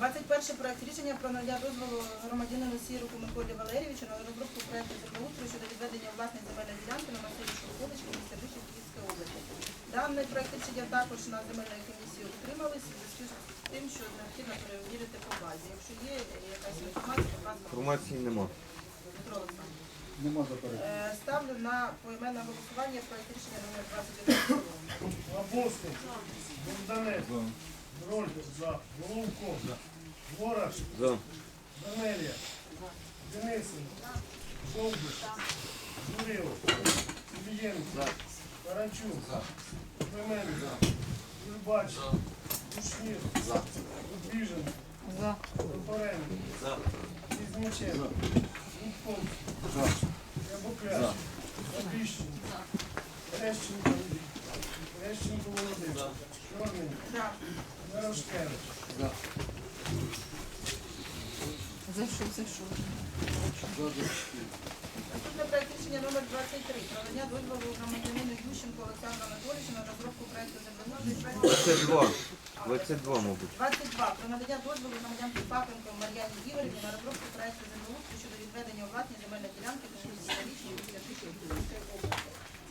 21 проект рішення про надання дозволу громадянину Сіруку Миколі Валерійовичу на розробку проекту землеустрою щодо відведення власної земельної ділянки на масиві Шовковички міста Бишів Київської області. Даний проект рішення також на земельній комісії утримались у зв'язку з тим, що необхідно перевірити по базі. Якщо є якась інформація, будь ласка, Інформації нема. Петро Олександрович. Нема заперечень. Е, Ставлю на поіменне голосування проект рішення номер 21 в цілому. Лабовський, Богданець, Роль за, Головко, Ворож, За. Данелія, Денисин, Довбиш, Журило, Ільєнко, Карачук, Клименко, Кульбач, Кушнір, Обіжен, Топоренко, Різниченко, Гудковський, Рябокляч, Обіщенко, Терещенко, Терещенко Володимир, Чорний. Ярошкевич, За що, за що? Наступний проект рішення номер 23 про надання дозволу громадянину Ющенко Олександру Анатолійовичу на розробку проекту землеустрою 22. 22, мабуть. 22 про надання дозволу громадянці Папенко Мар'яні Ігорівні на розробку проекту землеустрою щодо відведення у власні земельної ділянки Тишів Київської області.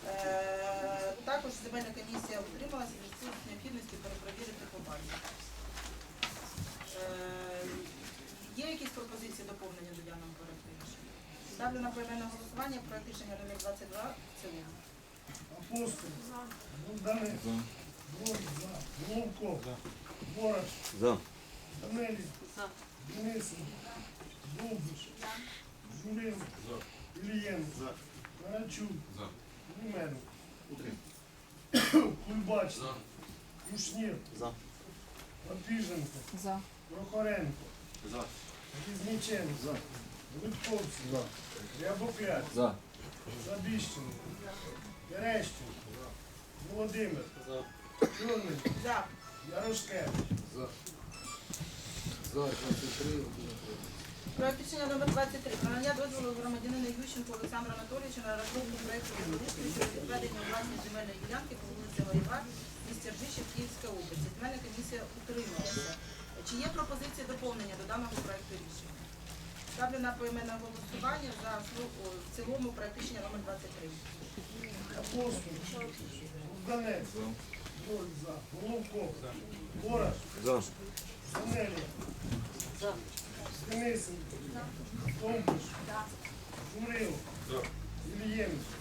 Е, Також земельна комісія утрималася в зв'язку з необхідністю перепровірити по базі. Е, Є якісь пропозиції доповнення до даного проекту рішення? Ставлю на поіменне голосування проект рішення номер 22 в цілому. Апостол, Роль за, Головко, Ворож, За. Данелі, Денисин, Довбиш, Журило, Ілієнко, Карачук, Клименко, Кульбач, Кушнір, Опіженко, За. Прохоренко, Різниченко, Гудковський, За. Рябокляч, За. Забіщенко, Терещенко, Володимир, Чорний, За. Ярошкевич, За. За. 23, Проект рішення номер 23. Про надання дозволу громадянину Ющенку Олександру Анатолійовичу на розробку проекту землеустрою щодо відведення власної земельної ділянки по вулиці Горєва, місті Ржищів, Київська область. Земельна комісія утрималася. Чи є пропозиції доповнення до даного проекту рішення? Ставлю на поіменне голосування за основу- в цілому проект рішення номер 23. Апостол, Богданець, за, Головко,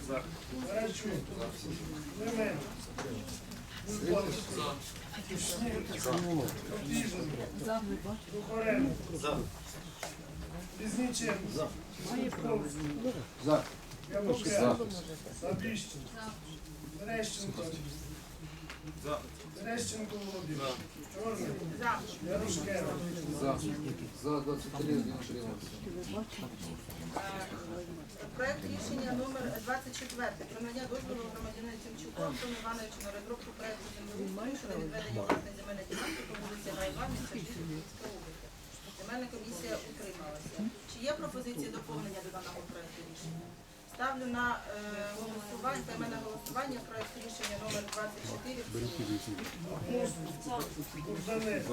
За. Карачук, Клименко, Кушнір, Опіженко, За. Прохоренко, За. Забіщенко, Терещенко, Терещенко Володимир, За. За. За 23, 1 утримався. Проект рішення номер 24 про дозволу громадянину Тимчуку Антону Івановичу на розробку проекту землеустрою щодо відведення власної земельної ділянки по вулиці Гайва. Земельна комісія утрималася. Чи є пропозиції доповнення до даного проекту рішення? Ставлю на е, голосування, поіменне голосування проект рішення номер 24 в цілому. Апостол, Богданець,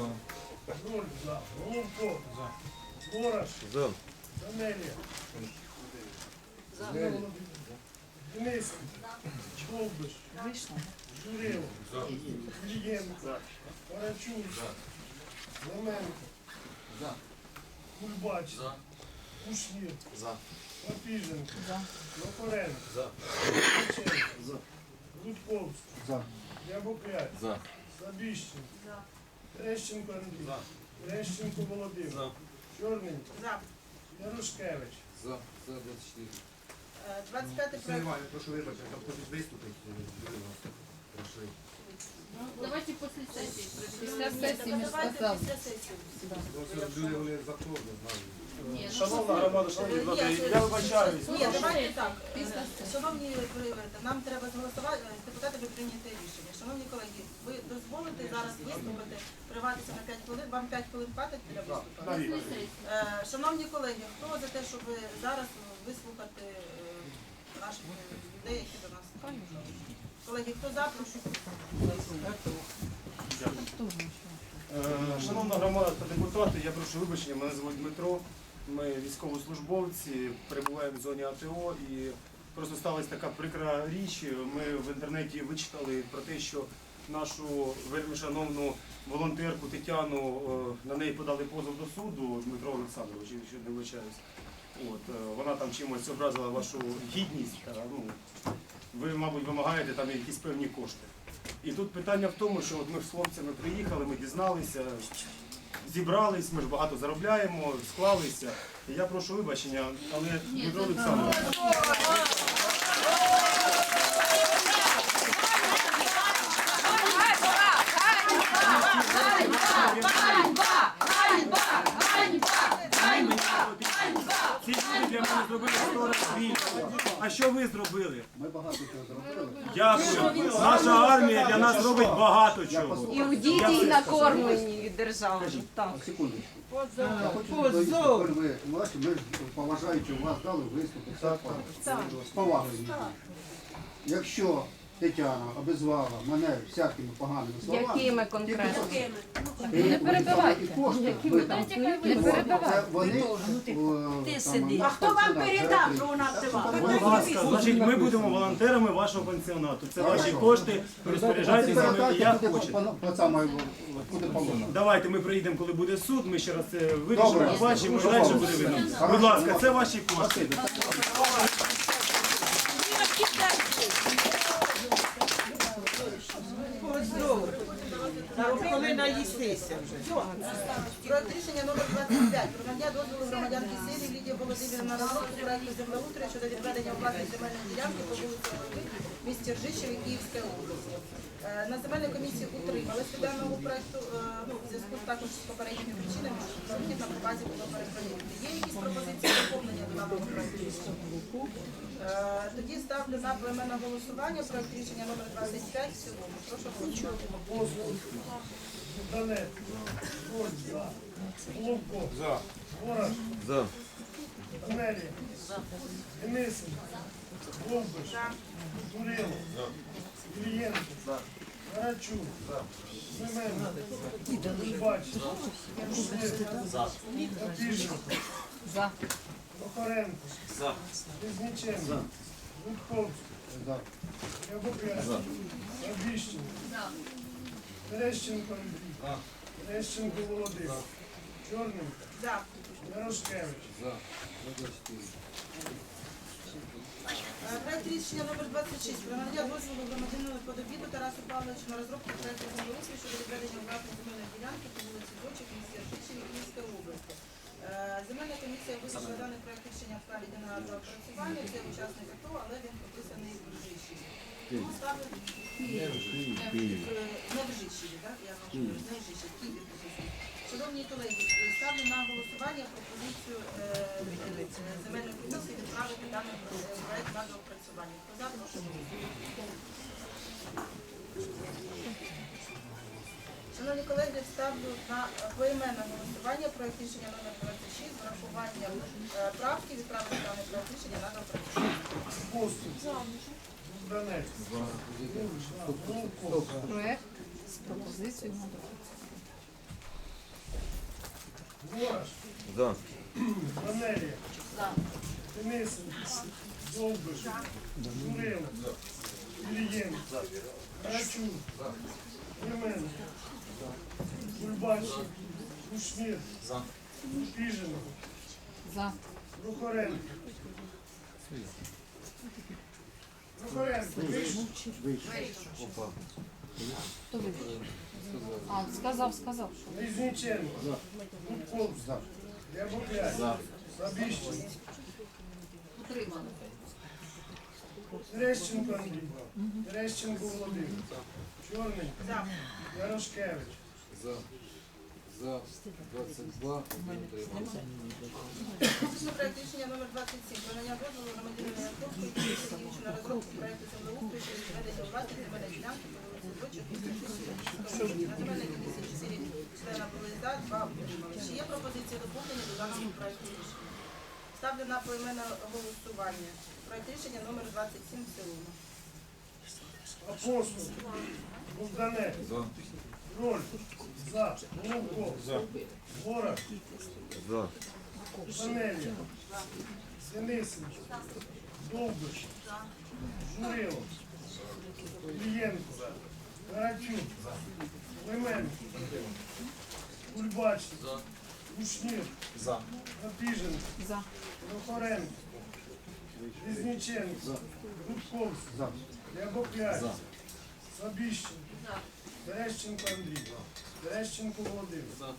Роль за, Головко, За. Данелія, Довбиш, Вийшла. Журило, Ілієнко, Карачук, Леменко, За. Кульбач, Кушнір, За. Опіженко, За. Прохоренко, Ткаченко, Гудковський, За. Рябокляч, За. Сабіщенко, Терещенко Андрій, Терещенко Володимир, Чорненько, За. Ярошкевич, За. За 24. Е, 25 проект. прошу вибачення, там хтось виступить. Прийшли. Давайте після сесії. Після сесії ми ж сказали. ну, Шановна громада, шановні Ні, депутати, я вибачаюсь. Ні, давайте так. Після. Шановні приводи, нам треба зголосувати, е, депутати ви прийняти рішення. Шановні колеги, ви дозволите зараз виступити, приватися на 5 хвилин, вам 5 хвилин хватить для виступу? Е, Шановні колеги, хто за те, щоб зараз вислухати е, наших людей, які до нас? Колеги, хто за, прошу. Шановна громада та депутати, я прошу вибачення, мене звуть Дмитро. Ми військовослужбовці, перебуваємо в зоні АТО і просто сталася така прикра річ. Ми в інтернеті вичитали про те, що нашу вельми шановну волонтерку Тетяну е, на неї подали позов до суду Дмитро Олександрович, якщо не вибачаюсь. От, е, вона там чимось образила вашу гідність. Ну, ви, мабуть, вимагаєте там якісь певні кошти. І тут питання в тому, що от ми з хлопцями приїхали, ми дізналися, зібрались, ми ж багато заробляємо, склалися. І я прошу вибачення, але Дмитро Олександрович. Ці люди для мене зробили 100 разів більше. А що ви зробили? Ми багато чого зробили. Дякую. Наша армія для нас робить багато чого. І у діти накормлені від держави. Так. Доїсти. Тепер ви, бачите, ми ж поважаючи вас дали виступи. Так, так. З повагою. Якщо Тетяна обізвала мене всякими поганими словами, Якими конкретно? не перебивайте. Ви там. Не перебивайте. вони, Ти сиди. А хто вам передав, що вона Будь ласка, значить, ми будемо волонтерами вашого пансіонату. Це ваші кошти, розпоряджайтеся ними, як хочете. По положено. Давайте ми приїдемо, коли буде суд, ми ще раз це вирішимо, Добре. побачимо, і Дуже далі добре. буде видно. Будь ласка, це ваші кошти. Коли наїстися вже. Рішення номер 25 про надання дозволу громадянки Сирії Лідії Володимирівни на розробку проекту землеустрою щодо відведення власної земельної ділянки по вулиці Голови, місті Ржищеві, Київської області. Е, На земельній комісії утрималися даного проекту е, ну, в зв'язку також з попередніми причинами, що на базі було перепровірити. Є якісь пропозиції доповнення до даного? Е, Тоді ставлю на поіменне голосування проект рішення номер 25 в цілому. Прошу голосувати. Апостол. За. Головко. За. Ворож. За. Денисин. Довбиш. Турило. Ілієнко. Карачук. Семенов. Кузьбач. Кушнір. Опішко. За. Різниченко. Гудковський. За. Ябукяк. Обіщенко. Терещенко Андрій. Терещенко Володимир. За. Ярошкевич. За. За 24. Е, Проект рішення номер 26 про надання дозволу громадянину Подобіду Тарасу Павловичу на розробку проекту землеустрою щодо відведення власної земельної ділянки по вулиці Дочик, місті Ржичеві, Київської області. Е, Земельна комісія визначила даний проект рішення в для опрацювання. Це учасник АТО, але він прописаний в Ржичеві. Тому ставлю не в Ржичеві, так? Я вам кажу, не в Ржичеві, в Києві прописаний. Шановні колеги, ставлю на голосування пропозицію е, земельної комісії відправити даний проект на доопрацювання. Хто за, прошу голосувати. Шановні колеги, ставлю на поіменне голосування проект рішення номер 26 з врахуванням е, правки відправити даний проект рішення на доопрацювання. Головко. Проект з пропозицією на. Ворож. За. Анелія. Денисин. Довбиш. Турило. Ілієнко. Карачук. Семенов. Кульбач. Кушнір. Піжинов. За. Прохоренко. Прохоренко. Вийшов. Хто вийшов? А, сказав, сказав, що. Різниченко. Гудков. За. Ябукляк. Забіщенко. Утримано. Терещенко Андрій. Терещенко Володимир. Чорний. За. Ярошкевич. За. За 22. Один проект рішення номер 27 про надання дозволу громадянину Янковського Юрію Сергійовичу на розробку проекту землеустрою щодо відведення у власність земельної ділянки по вулиці Дочок. На земельній комісії 4 члена були за, 2 утримали. Чи є пропозиції доповнення до даного проекту рішення? Ставлю на поіменне голосування. Проект рішення номер 27 в цілому. Апостол. Богданець. За. Кроль. За. Головко. Ворог. За. Данелія. Денисенко. Довбиш. Журило. Ілієнко. Карачук. Леменко. Кульбач. Ушнір. Напіженко. За. Прохоренко. Різниченко. Рудковський. За. Рябокляй. Сабіщенко. Терещенко Андрій. Терещенко Володимир.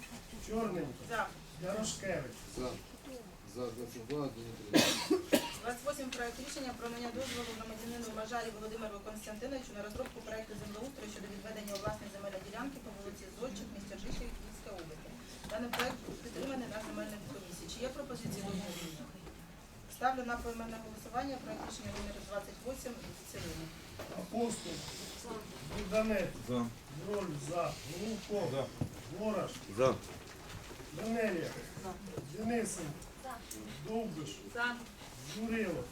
Чорненько. За. Ярошкевич. За. За 22, 1 утримався. 28 проект рішення про надання дозволу громадянину Мажарі Володимиру Константиновичу на розробку проекту землеустрою щодо відведення у власні земельної ділянки по вулиці Зодчих, місті Ржищів, Київська область. Даний проект підтриманий на земельній комісії. Чи є пропозиції до голосування? Ставлю на поіменне голосування проект рішення номер 28 в цілому. Апостол. Богданець. За. Роль за. Головко. Ворож. За. Данелія. Денисенко. Довбиш. За. Журило.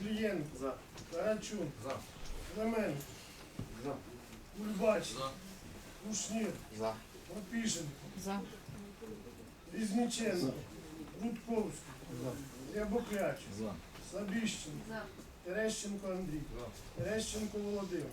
Ілієнко. Карачун. Клименко. Кульбач. Кушнір. Опішенко. За. Різниченко. Рудковський. Рябокляч. Сабіщенко. Терещенко Андрій. Терещенко Володимир.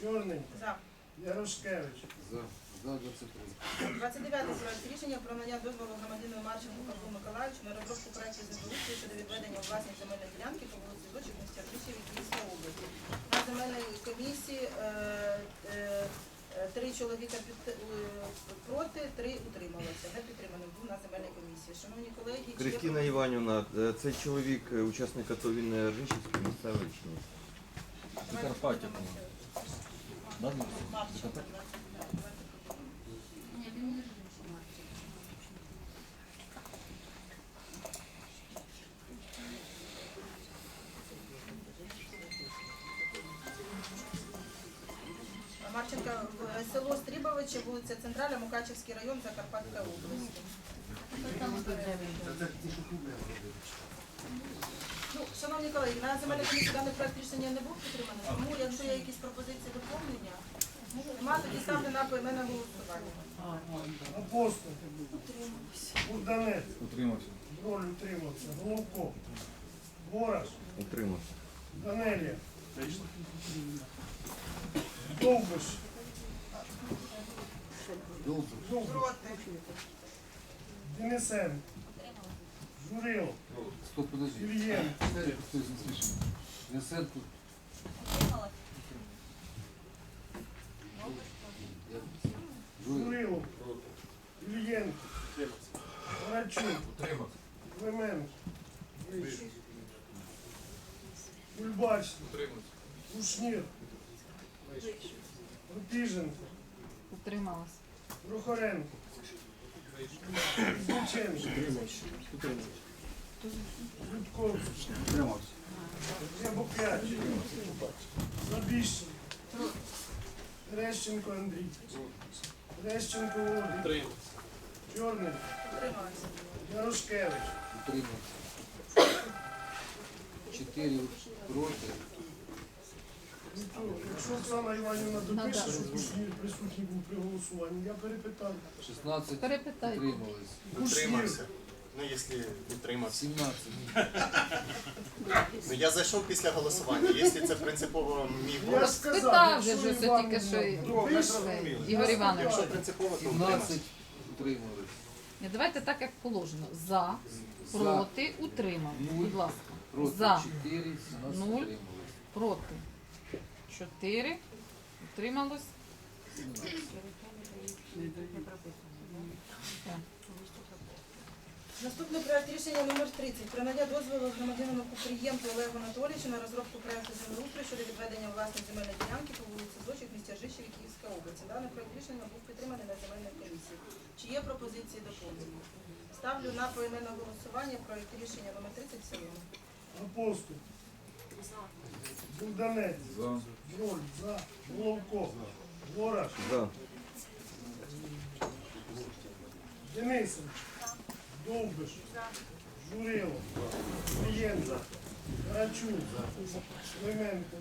Чорний. За. Ярошкевич. За. За 23. 29 проект рішення про надання дозволу громадянину Марченку Павлу Миколаївичу на розробку проекту землеустрою щодо відведення власної земельної ділянки по вулиці Зочик, місті Ржищів, Київської області. На земельній комісії е, е, три чоловіка під, е, проти, три утрималися. Не підтриманий був на земельній комісії. Шановні колеги, чи є Кристина Іванівна, е, цей чоловік е, учасник АТО, він не Ржищівський місцевий чи ні? Закарпаття, Ні, він не жив, Марченко. Марченка, е, село Стрібовичі, вулиця Центральна, Мукачевський район, Закарпатська область. Ну, шановні колеги, на земельній комісії даний проект рішення не був підтриманий, тому якщо є якісь пропозиції доповнення, нема, тоді ставлю на поіменне голосування. Апостол. Богданець. Роль утримався. Головко. Ворож. Утримався. Данелія. Довбиш. Довбиш. Денисенко. Журило. Стоп, подожди. Винсенту. Я- Журил. Журило. Ілієнко. Карачун. Клименко. Кульбач. Ушнір. Рутиженко. Утрималась. Прохоренко. Зінченко. Рябокляч. Забіщенко. Терещенко Андрій. Терещенко Володимир. Чорний. Ярошкевич. Чотири проти. Якщо Оксана Іванівна допише, що Кушнір присутній був при голосуванні, я перепитав. 16 Перепитай. утримались. Кушнір. Ну, якщо відтримався. 17. Ну я зайшов після голосування. Якщо це принципово мій Я голос, сказав, Спитав же, що це тільки що допише, Ігор Іванович. якщо принципово, то 17 утримався. утримались. Ні, Давайте так, як положено. За, За. проти, утримав. Будь ласка. Проти За. 4, 17 Нуль. утримались. Проти. Чотири. Утрималось. Наступний проект рішення номер 30 про надання дозволу громадянину Купрієнку Олегу Анатолійовичу на розробку проекту землеустрою щодо відведення власної земельної ділянки по вулиці Зочик, місті Ржищів, Київська область. Даний проект рішення був підтриманий на земельній комісії. Чи є пропозиції доповнення? Ставлю на поіменне голосування проект рішення номер 30 в цілому. Апостол. Богданець. Роль. За. Головко. Ворож. За. Денисенко. Довбиш. Журило. Клієнко. Карачун. Клименко.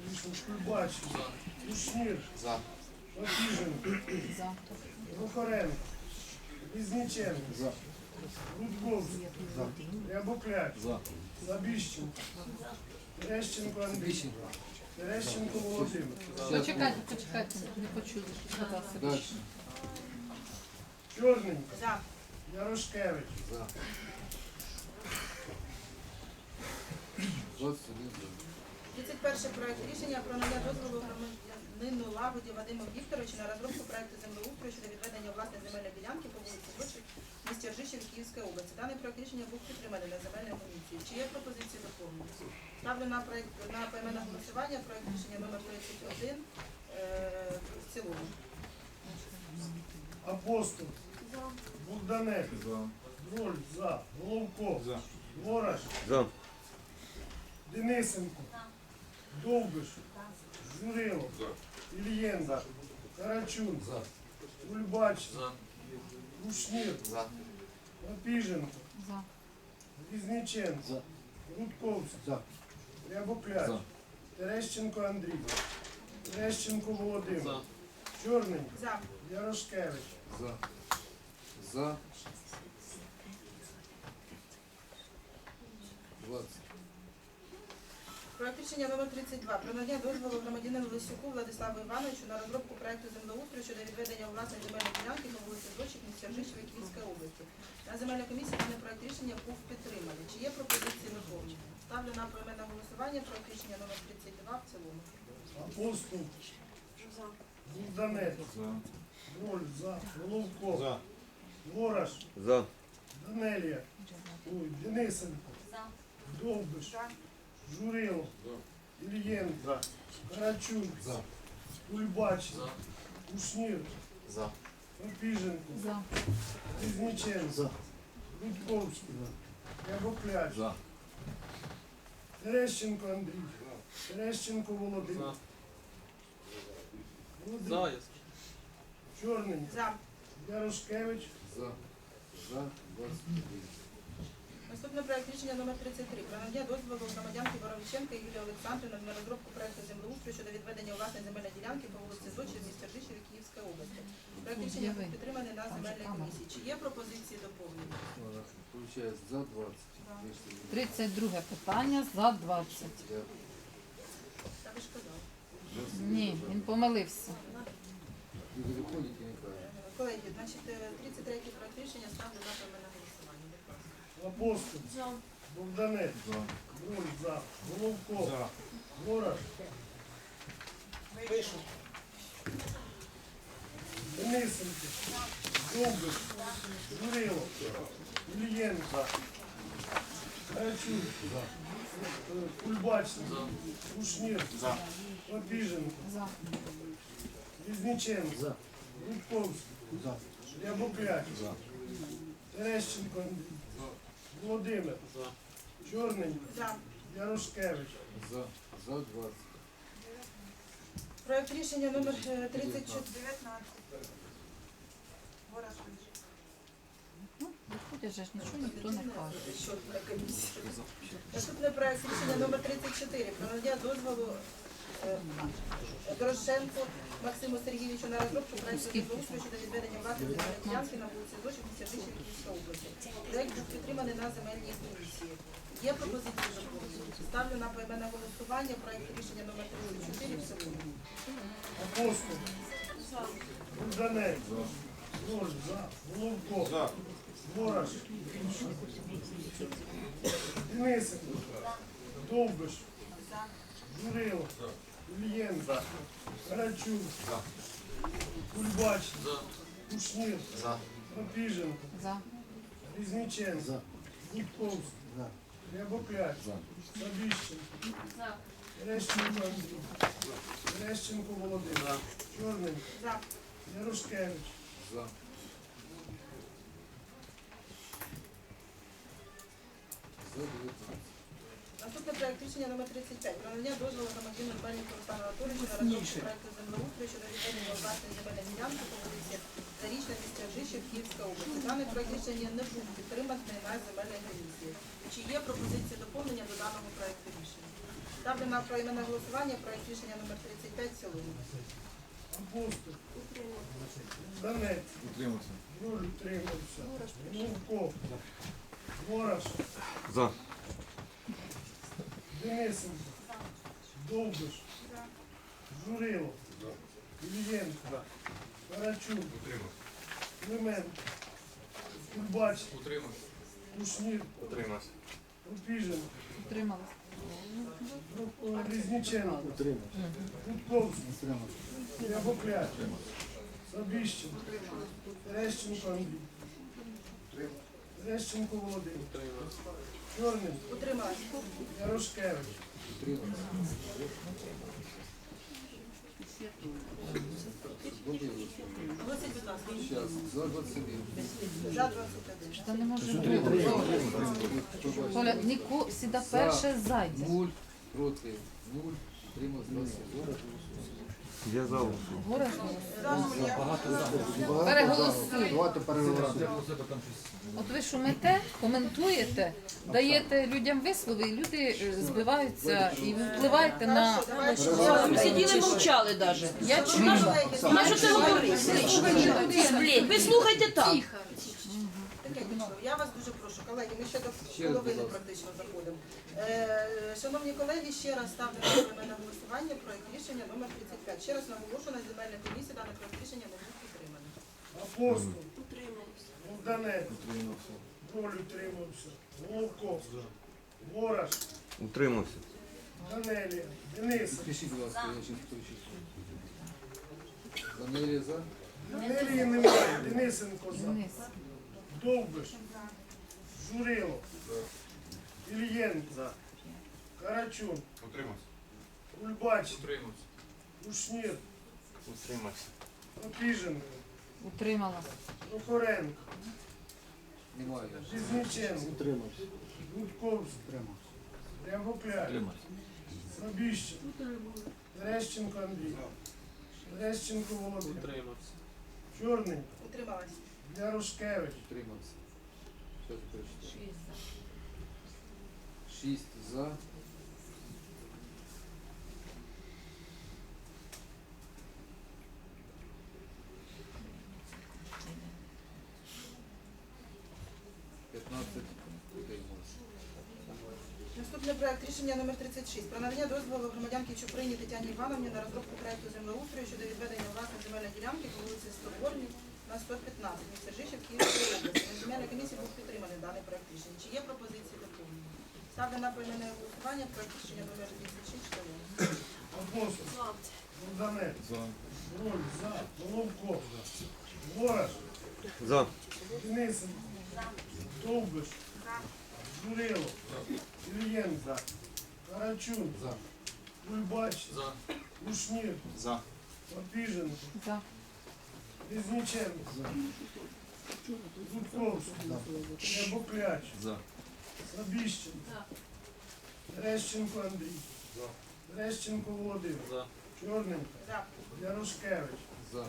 Кульбач. Кушнір. За. Лапіженко, За. Прохоренко, Різниченко, Рудковський, Рябокляч, Забіщенко, Терещенко Андрій, Терещенко Володимир, Почекайте, почекайте, не почули, що Чорненько, За. Ярошкевич, За. 21 за. 31 проект рішення про надання дозволу громадянину Лагоді Вадиму Вікторовичу на розробку проекту землеустрою щодо відведення власної земельної ділянки по вулиці Зочик, в місті Ржищів Київської області. Даний проект рішення був підтриманий на земельній комісії. Чи є пропозиції доповнення? Ставлю на проект на поіменне голосування проект рішення номер 31 е, в цілому. Апостол, Богданець, Роль, За, Головко, Ворож, За. Денисенко, Довбиш, Журило, Ільєнко, Карачун, Ульбач, Кушнір, Лапіженко, За. Різниченко, Рудковський, Рябокляч, Терещенко Андрій, Терещенко Володимир, Чорненько, За. Ярошкевич, За. За. 20. Проект рішення номер 32 про надання дозволу громадянину Лисюку Владиславу Івановичу на розробку проекту землеустрою щодо відведення у власної земельної ділянки по вулиці Зочик, місті Ржищеві, Київської області. На земельній комісії даний проект рішення був підтриманий. Чи є пропозиції доповнення? Ставлю на поіменне голосування проект рішення номер 32 в цілому. Апостол, Богданець, Роль, За, Головко, Ворож, За. Данелія, ой, Денисенко, Довбиш, Журило, Ільєнко, Карачун, Ульбач, Кушнір, За. Різниченко, Рудковський, Рябокляч, За. Терещенко Андрій, Терещенко Володимир. Володимир. За. Ярошкевич, За. За. 21. Наступний проект рішення номер 33 про надання дозволу громадянки Боровиченка Юлії Олександрівни на розробку проекту землеустрою щодо відведення власної земельної ділянки по вулиці Зочі в місті Ржищеві Київської області. Проект рішення був підтриманий на земельній комісії. Чи є пропозиції доповнення? Получается за 20. 32 питання за 20. Так ви ж казали. Ні, він помилився. Е, Колеги, значить, е, 33 проект рішення ставлю на ласка. Апостол, Богданець, Роль, За, Головко, Ворож, Денисенко, Довбиш, Журило, Ільєнко, Карачун, Кульбач, Кушнір, Лапіженко, За. Різниченко, Рудковський, Рябокляч, Терещенко Володимир, Чорненько, За. Ярошкевич, За. За 20. Проект рішення номер е, 34. Ну, виходить же ж нічого ніхто не каже. Наступний проект рішення номер 34 про надання дозволу е, Максиму Сергійовичу на розробку проекту землеустрою щодо відведення власної ділянки на вулиці Зочі в місті Ржищеві Київської області. Проект був підтриманий на земельній комісії. Є пропозиції доповнення? Ставлю на поіменне голосування проект рішення номер 34 в цілому. Апостол, Роль, За, Головко, Ворож, Денисенко, Довбиш, Журило, Ільєнко, Карачун, Кульбач, Кушнір, За. Різниченко, Гудковський, Рябокляч, Забіщенко, Терещенко Андрій, Терещенко Володимир, За. Ярошкевич. За 19. Наступний проект рішення номер 35 про надання дозволу громадянину Бальнику Руслану Анатолійовичу на розробку проекту землеустрою щодо відведення власної земельної ділянки по вулиці Зарічна місті Ржищів Київська область. Даний проект рішення не був підтриманий на земельній комісії. Чи є пропозиції доповнення до даного проекту рішення? Ставлю на поіменне голосування проект рішення номер 35 в цілому. Богданець. Утримався. Утримався. Головко. Ворож. За. Денисенко. Довбиш. Журило. Ілієнко. Карачун. Клименко. Кульбач. Кушнір. Рупіжин. Утрималась. Різниченко. Гудковський. Рябокляк. Сабіщенко. Терещенко Андрій. Терещенко Володимир. Чорний. Утрималась. Ярошкевич. Голосуйте, будь ласка. Сейчас. За 21. За 21. Та не може бути. Коля, Ніко, сюди перше зайде. Нуль. Проти. Нуль. Утримався. 22. Я за. Переголосуй. Давайте переголосуємо. От ви шумите, коментуєте, даєте людям вислови, і люди е, збиваються і ви впливаєте на. Ми сиділи мовчали навіть. Я чую. На що ти говориш? Ви слухайте. Таке. Я вас дуже прошу, колеги, ми ще до половини практично заходимо. Е, шановні колеги, ще раз ставлю на голосування проект рішення номер 35. Ще раз наголошую на земельній комісії даний проект рішення не був підтриманий. Апостол. Богданець. Роль утримався. Головко. Ворож. Утримався. Данелія. Денисенко. Пишіть, будь ласка, я ще перечислю. Данелія за. Данелії немає. Денисенко за. Денис. Довбиш. Журило. Ільєнко. Карачун. Кульбач. Кушнір. Опіженко. Утрималась. Прохоренко. Немає. Різниченко. Гудковський. Рябокляк. Сабіщенко. Терещенко Андрій. Терещенко Володимир. Чорний. Утрималась. Ярошкевич. Утримався. Зараз перечислю. Шість за. П'ятнадцять утрималося. Наступний проект рішення номер 36 про надання дозволу громадянки Чуприні Тетяні Івановні на розробку проекту землеустрою щодо відведення власної земельної ділянки по вулиці Соборній на 115 місце Жишів Київської області. На земельній комісії був підтриманий даний проект рішення. Чи є пропозиції доповнення? Ставлю на поіменне голосування проект рішення номер 36 членів. Апостол. Богданець. Роль. За. Головко. Ворож. За. Денисенко. Довбиш. Журило. Ільєнко. Карачун. Кульбач. Кушнір. За. Опіженко. За. Різниченко. Гудковський. Рябокляч. Сабіщенко. Терещенко Андрій. Терещенко Володимир. Чорненько. За. Ярошкевич. За.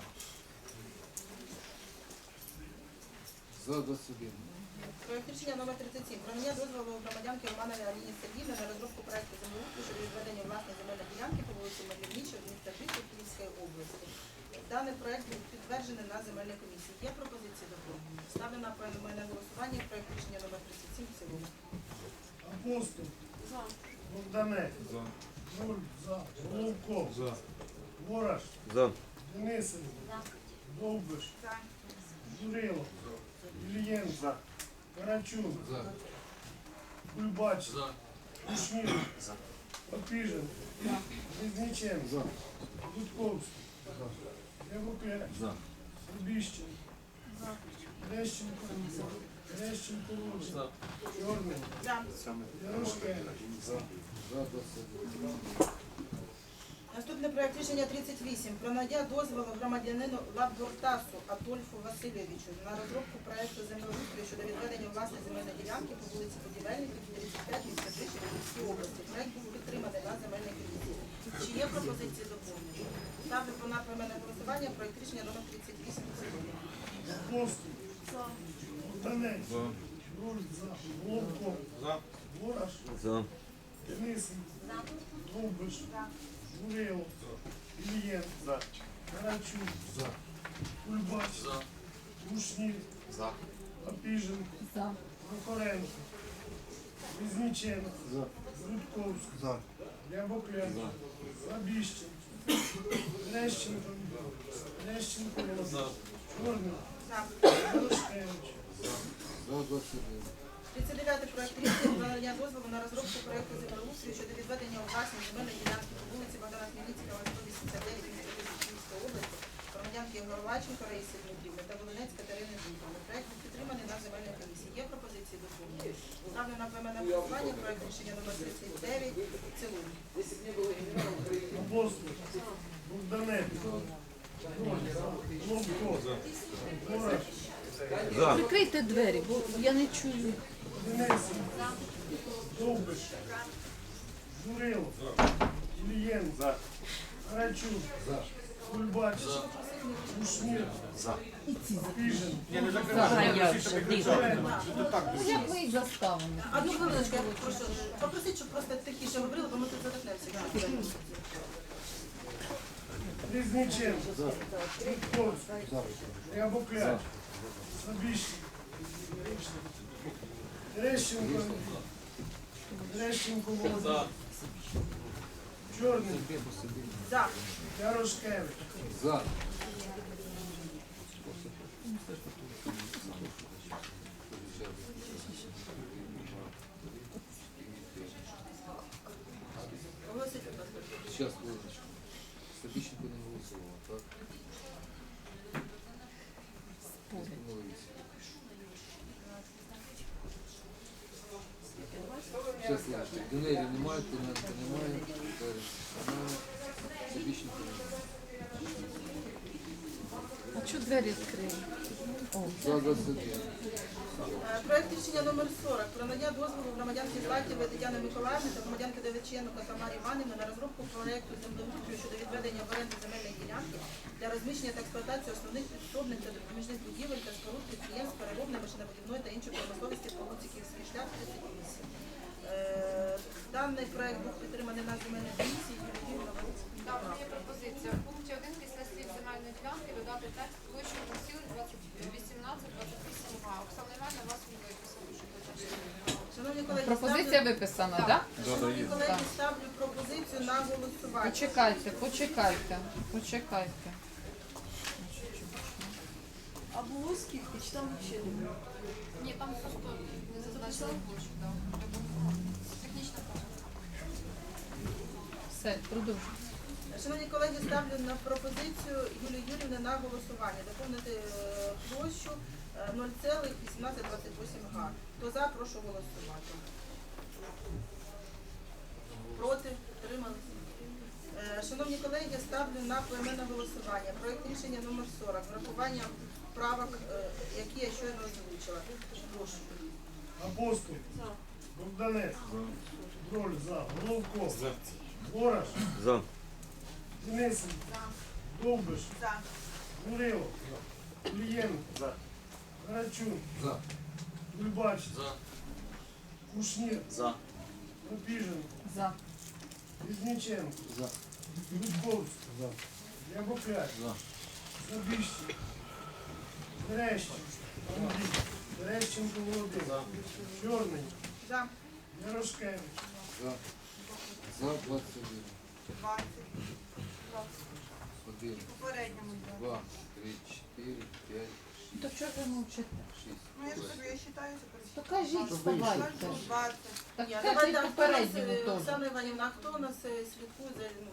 За 21. Проект рішення номер 37 про надання дозволу громадянки Романові Аліні Сергіївни на розробку проекту землеустрою щодо відведення власної земельної ділянки по вулиці Мальовнича в міста Житів Київської області. Даний проект був підтверджений на земельній комісії. Є пропозиції до доповнення? Ставлю на поіменне голосування проект рішення номер 37 в цілому. Апостол. Богданець. Нуль. За. Головко. Ворож. За. Денисенко. Довбиш. Журило. Ільєнко. Карачун. За. Кульбач. Кушнір. Опіженко. Різниченко. Гудковський. Рябокляч. Рубіщенко. Терещенко. Грещенко. За. Чорний. За. Ярошкевич. За 21. Наступний проект рішення 38 про надання дозволу громадянину Лабдортасу Адольфу Васильовичу на розробку проекту землеустрою щодо відведення власної земельної ділянки по вулиці Будівельників 35 міста Жишів Львівській області. Проект був підтриманий на земельній комісії. Чи є пропозиції доповнення? Ставлю по на голосування проект рішення номер 38 в цілому. Апостол. Богданець. Руль. За. Головко. Ворож. За. Денисенко. Довбиш. Журило. Ільєнко. Грачук, Кульбач, Кушнір, За. Апіженко, За. Прохоренко, Різниченко, Рудковський, Рябокляк, Лабіщенко, Лещенко, Лещенко, Чорний, 21. 39 проект рішення надання дозволу на розробку проекту землеустрою щодо відведення у власність земельної ділянки по вулиці Богдана Хмельницького, 189, міста Київської області, громадянки Горлаченко Раїси Дмитрівни та Волинець Катерини Дмитрівни. Проект був підтриманий на земельній комісії. Є пропозиції до доповнення. Ставлю на поіменне голосування проект рішення номер 39 в цілому. Апостол, Богданенко, Ломко, За. Відкрийте двері, бо я не чую. Денисин, Довбиш, Журило, Ілієнко, Грачук, Кульбач, Кушнір, Піжен, Ну, Як ми їх заставимо? Одну хвилиночку, я прошу, попросіть, щоб просто тихіше говорили, бо ми тут задихнемося. Рудковський, Рябокляч, Сабіщенко, Терещенко, Терещенко Володимир, Чорний, За. Ярошкевич, За. Оголосіть, будь ласка. Сейчас, хвилиночку. Стабіченко не голосував, так? Помилився. Сейчас, хвилиночку. Дунелі немає, Тиненко немає, Дарич немає. А чого двері відкрили? За 21. Е, Проект рішення номер 40 про надання дозволу громадянки Златєвої Тетяни Миколаївни та громадянки Девиченко Тамарі Іванівни на розробку проекту землеустрою щодо відведення в оренду земельної ділянки для розміщення та експлуатації основних підсобних та допоміжних будівель та споруд підприємств переробної машинобудівної та іншої промисловості по вулиці Київський шлях 38. Е, Даний проект був підтриманий на земельній комісії. Так, є пропозиція. В пункті 1 після слів земельної ділянки додати текст площу посіл 18-28 га. Оксана Івановна, вас не виписали, що це Шановні колеги, пропозиція ставлю- виписана, так? Да? Шановні колеги, ставлю пропозицію на голосування. Почекайте, почекайте, почекайте. А було скільки? Чи там взагалі не було? Ні, там просто не зазначили площу, так. Все, продовжуйте. Шановні колеги, ставлю на пропозицію Юлії Юрівни на голосування. Доповнити е, площу е, 0,1828 га. Хто за, прошу голосувати. Проти? Трималися? Е, Шановні колеги, ставлю на поіменне голосування. Проект рішення номер 40. Врахування правок, е, які я щойно озвучила. Прошу. Апостол, Богданець, Броль, за, Головко, Ворож, За. Денисин, Довбиш, Журило, Ілієнко, Грачук, За. Кульбач, Кушнір, За. Опіженко, За. Різниченко, За. Рудковський, Ябокляк, За. Забіщенко, Терещенко, Андрій, Терещенко Володимир, Чорний, За. Ярошкевич, За. За 21. 20. Один, Попередньому. два, три, чотири, п'ять, То чого ви мовчите? шість. Ну, я ж тобі, я вважаю, То кажіть, вставайте. 20. Так кажіть давайте, нас, попередньому теж. Оксана Іванівна, а хто у нас е, слідкує за, ну,